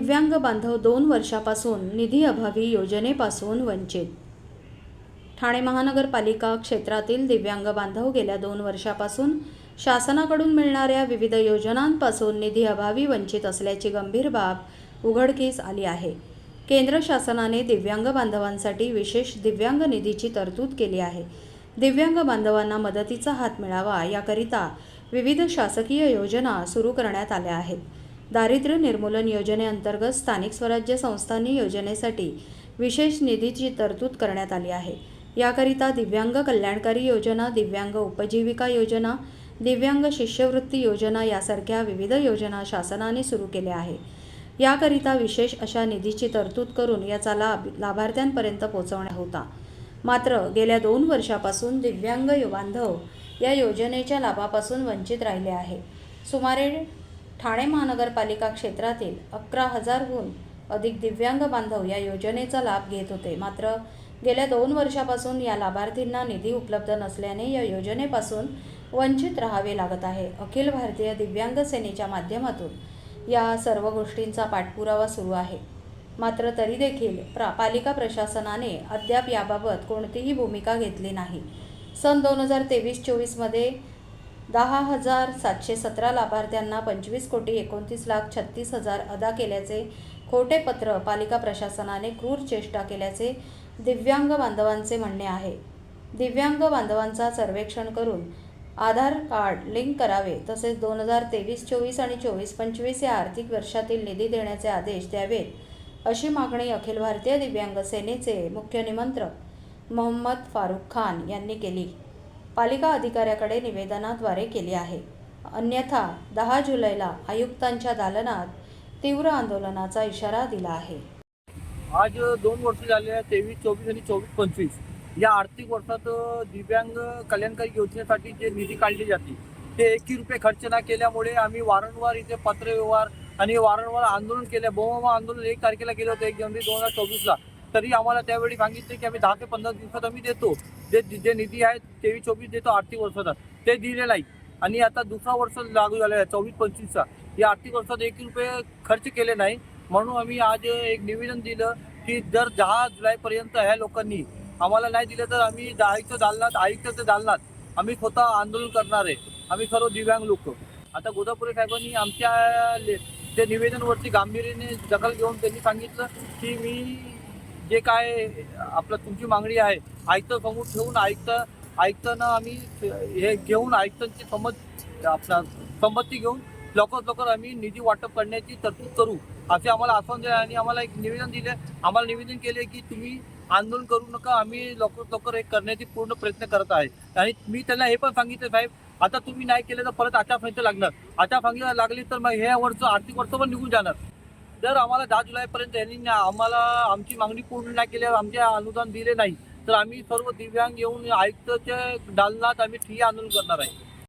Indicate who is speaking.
Speaker 1: दिव्यांग बांधव दोन वर्षापासून निधी अभावी योजनेपासून वंचित. ठाणे महानगरपालिका क्षेत्रातील दिव्यांग बांधव गेल्या दोन वर्षापासून शासनाकडून मिळणाऱ्या विविध योजनांपासून निधी अभावी वंचित असल्याची गंभीर बाब उघडकीस आली आहे. केंद्र शासनाने दिव्यांग बांधवांसाठी विशेष दिव्यांग निधीची तरतूद केली आहे. दिव्यांग बांधवांना मदतीचा हात मिळावा याकरिता विविध शासकीय योजना सुरू करण्यात आल्या आहेत. दारिद्र्य निर्मूलन योजनेअंतर्गत स्थानिक स्वराज्य संस्थांनी योजनेसाठी विशेष निधीची तरतूद करण्यात आली आहे. याकरिता दिव्यांग कल्याणकारी योजना दिव्यांग उपजीविका योजना दिव्यांग शिष्यवृत्ती योजना यासारख्या विविध योजना शासनाने सुरू केल्या आहे. याकरिता विशेष अशा निधीची तरतूद करून याचा लाभ लाभार्थ्यांपर्यंत पोहोचवण्या होता. मात्र गेल्या दोन वर्षापासून दिव्यांग युवांधव या योजनेच्या लाभापासून वंचित राहिले आहे. सुमारे ठाणे महानगरपालिका क्षेत्रातील अकरा हजारहून अधिक दिव्यांग बांधव या योजनेचा लाभ घेत होते. मात्र गेल्या दोन वर्षापासून या लाभार्थींना निधी उपलब्ध नसल्याने या योजनेपासून वंचित राहावे लागत आहे. अखिल भारतीय दिव्यांग सेनेच्या माध्यमातून या सर्व गोष्टींचा पाठपुरावा सुरू आहे. मात्र तरी देखील प्रा पालिका प्रशासनाने अद्याप याबाबत कोणतीही भूमिका घेतली नाही. सन दोन हजार तेवीस चोवीसमध्ये दहा हजार सातशे सतरा लाभार्थ्यांना पंचवीस कोटी एकोणतीस लाख छत्तीस हजार अदा केल्याचे खोटे पत्र पालिका प्रशासनाने क्रूर चेष्टा केल्याचे दिव्यांग बांधवांचे म्हणणे आहे. दिव्यांग बांधवांचा सर्वेक्षण करून आधार कार्ड लिंक करावे तसेच दोन हजार तेवीस चोवीस आणि चोवीस पंचवीस या आर्थिक वर्षातील निधी देण्याचे आदेश द्यावेत अशी मागणी अखिल भारतीय दिव्यांग सेनेचे मुख्य निमंत्रक मोहम्मद फारुख खान यांनी केली. पालिका अधिकाऱ्याकडे निवेदनाद्वारे केली आहे. अन्यथा दहा जुलैला आयुक्तांच्या दालनात तीव्र आंदोलनाचा इशारा दिला आहे.
Speaker 2: आज दोन वर्ष झाले तेवीस चोवीस आणि चोवीस पंचवीस. या आर्थिक वर्षात दिव्यांग कल्याणकारी योजनेसाठी जे निधी काढली जाते ते एकही रुपये खर्च न केल्यामुळे आम्ही वारंवार इथे पत्रव्यवहार आणि वारंवार आंदोलन केले बहुमा आंदोलन एक तारखेला केलं होतं एक जानेवारी दोन हजार चोवीसला. तरी आम्हाला त्यावेळी सांगितले की आम्ही दहा ते पंधरा दिवसात आम्ही देतो. जे जे निधी आहे तेवीस चोवीस देतो आर्थिक वर्षाचा ते दिले नाही. आणि आता दुसरा वर्ष लागू झालेला आहे चोवीस पंचवीसचा. या आर्थिक वर्षात एक रुपये खर्च केले नाही. म्हणून आम्ही आज एक निवेदन दिलं की जर दहा जुलैपर्यंत ह्या लोकांनी आम्हाला नाही दिलं तर आम्ही आयुक्त दालनात आयुक्ताच्या दालनात आम्ही स्वतः आंदोलन करणार आहे. आम्ही सर्व दिव्यांग लोक. आता गोदापुरे साहेबांनी आमच्या ले- निवेदनवरती गांभीर्याने दखल घेऊन त्यांनी सांगितलं की मी जे काय आपलं तुमची मागणी आहे? आयुक्त समोर ठेवून आयुक्त आयुक्तांना आम्ही हे घेऊन आयुक्तांची संमत आपला संमती घेऊन लवकरात लवकर आम्ही निधी वाटप करण्याची तरतूद करू. असे आम्हाला आश्वासन दिले आणि आम्हाला एक निवेदन दिले. आम्हाला निवेदन केले की तुम्ही आंदोलन करू नका. आम्ही लवकरात लवकर हे करण्याची पूर्ण प्रयत्न करत आहे. आणि मी त्यांना हे पण सांगितलं साहेब आता तुम्ही नाही केलं तर परत आचारसंहिता लागणार. आचारसंहिता लागली तर मग हे वर्ष आर्थिक वर्ष पण निघून जाणार. जर आम्हाला दहा जुलैपर्यंत यांनी आम्हाला आमची मागणी पूर्ण नाही केल्यावर आमचे अनुदान दिले नाही तर आम्ही सर्व दिव्यांग येऊन आयुक्तच्या दालनात आम्ही ठिय्या आंदोलन करणार आहे.